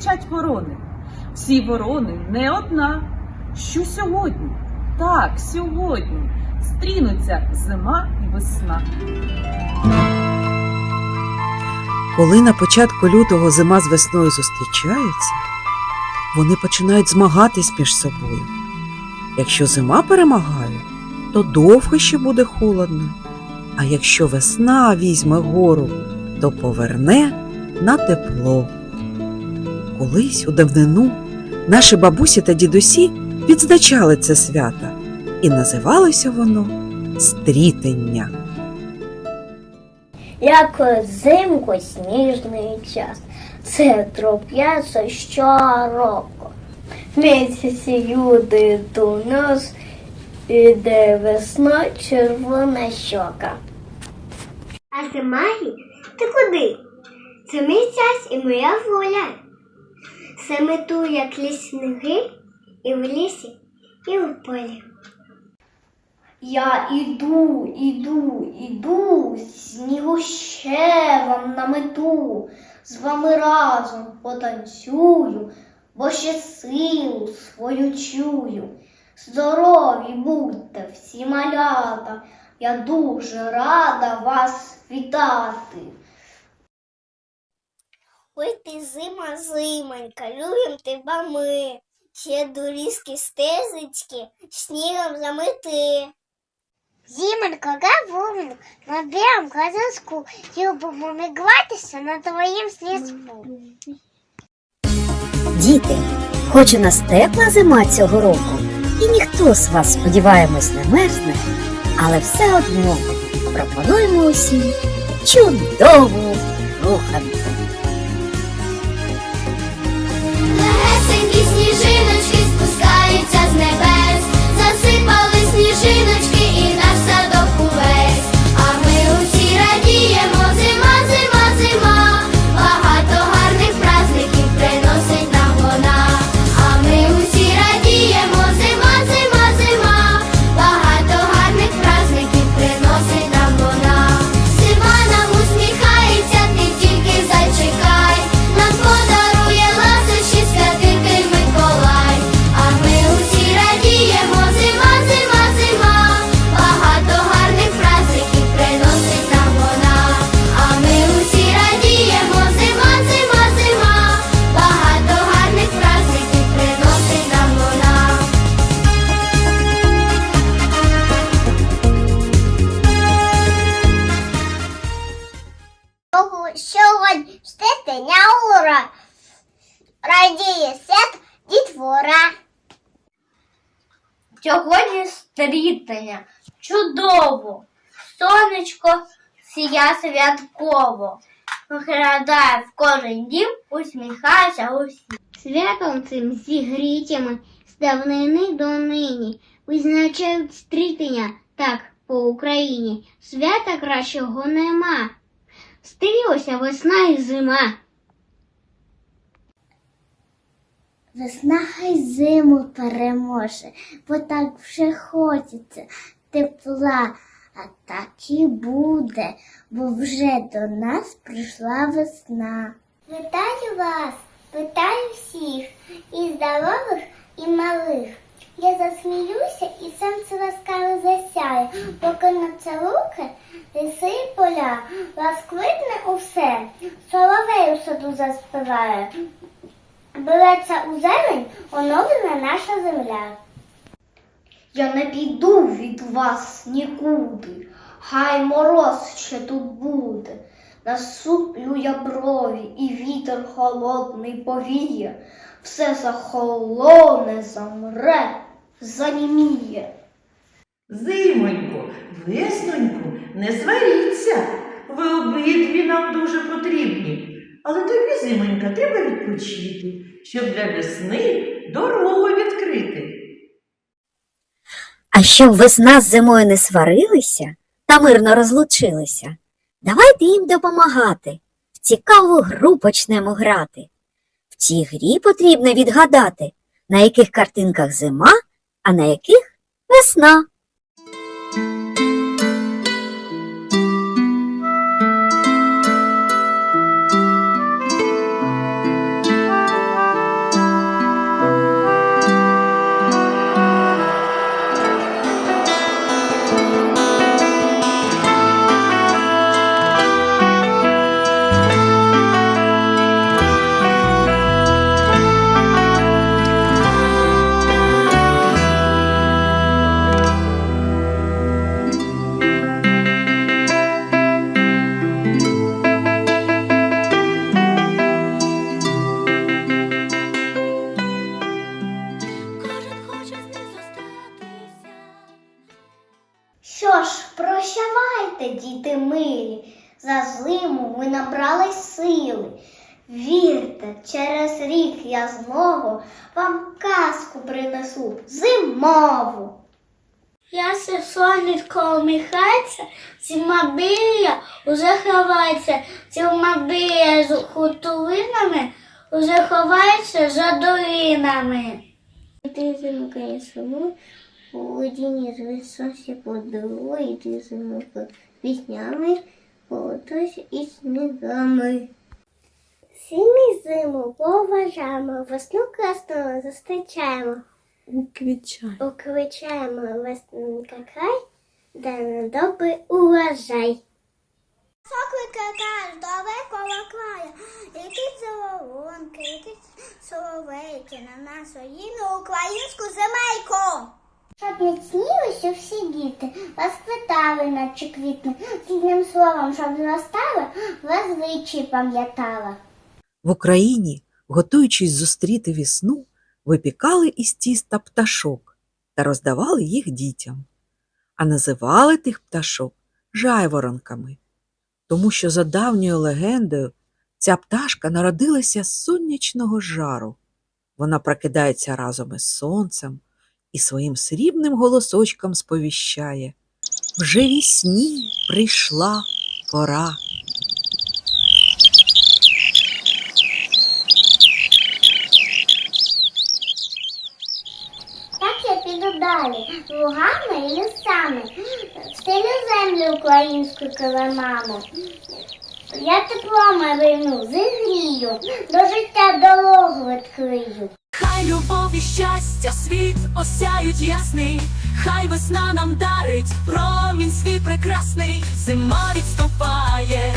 Кричать ворони. Всі ворони не одна. Що сьогодні? Так, сьогодні стрінуться зима і весна. Коли на початку лютого зима з весною зустрічаються, вони починають змагатись між собою. Якщо зима перемагає, то довго ще буде холодно. А якщо весна візьме гору, то поверне на тепло. Колись у давнину наші бабусі та дідусі відзначали це свято, і називалося воно стрітення. Як взимку сніжний час, це трапляється щороку. Місяці люди до нас, іде весна червона щока. А зимагі, ти куди? Це мій час і моя воля. Саме ту, як лісниги, і в лісі, і в полі. Я іду, іду, іду, снігу ще вам на мету, з вами разом потанцюю, бо ще силу свою чую. Здорові будьте всі малята, я дуже рада вас вітати. Ой ти зима, зимонька, любим тебе ми, ще до різки стезочки снігом замети. Зімонька, гавовну, наберем казаску, любимо мігватися на твоїм слізку. Діти, хоч у нас тепла зима цього року, і ніхто з вас, сподіваємось, не мерзне, але все одно пропонуємо усім чудову Сьогодні стетення ура, радіє свят дітвора. Сьогодні стрітення, чудово, сонечко сія святково. Виглядає в кожен дім, усміхається усі. Святом цим зігрітями з давнини до нині визначають стрітення так по Україні. Свята кращого нема. Стрілася весна і зима. Весна хай зиму переможе, бо так вже хочеться тепла, а так і буде, бо вже до нас прийшла весна. Вітаю вас, вітаю всіх, і здорових, і малих. Я засміюся і сонце ласкаво засяє, поки на це луки, ліси і поля, розквитне усе, соловей у саду заспіває. Береться у зелень оновлена наша земля. Я не піду від вас нікуди, хай мороз ще тут буде. Насуплю я брові, і вітер холодний повіє, все захолоне, замре, заніміє. Зимонько, веснонько, не сваріться. Ви обидві нам дуже потрібні. Але тобі, зимонька, треба відпочити, щоб для весни дорогу відкрити. А щоб весна з зимою не сварилися та мирно розлучилися, давайте їм допомагати. В цікаву гру почнемо грати. В цій грі потрібно відгадати, на яких картинках зима, а на яких весна. Вірте, через рік я знову вам казку принесу зимову. Я се сонечко уміхається, зима біля уже ховається, зима біля з хутовинами уже ховається за долинами. Ти зимка суму, у водіні звисося подуло, і ти зимка піснями, потось і снігами. Ми зиму поважаємо, весну красну зустрічаємо. Уквичаємо весненька край, де на добрий урожай. Соклика каже, далекого краю, летить соловонки, летить соловейки на нашу їну українську земельку. Щоб не міцнілися всі діти, вас питали, наче квітне, рідним словом, щоб зростали, вас звичай пам'ятала. В Україні, готуючись зустріти весну, випікали із тіста пташок та роздавали їх дітям, а називали тих пташок жайворонками, тому що за давньою легендою ця пташка народилася з сонячного жару. Вона прокидається разом із сонцем і своїм срібним голосочком сповіщає Вже вісні прийшла пора. Далі, лугами і лісами, стелю землю українську килимами. Я теплом вину зігрію, до життя дорогу відкрию. Хай любов і щастя світ осяють ясний, хай весна нам дарить промінь свій прекрасний, зима відступає,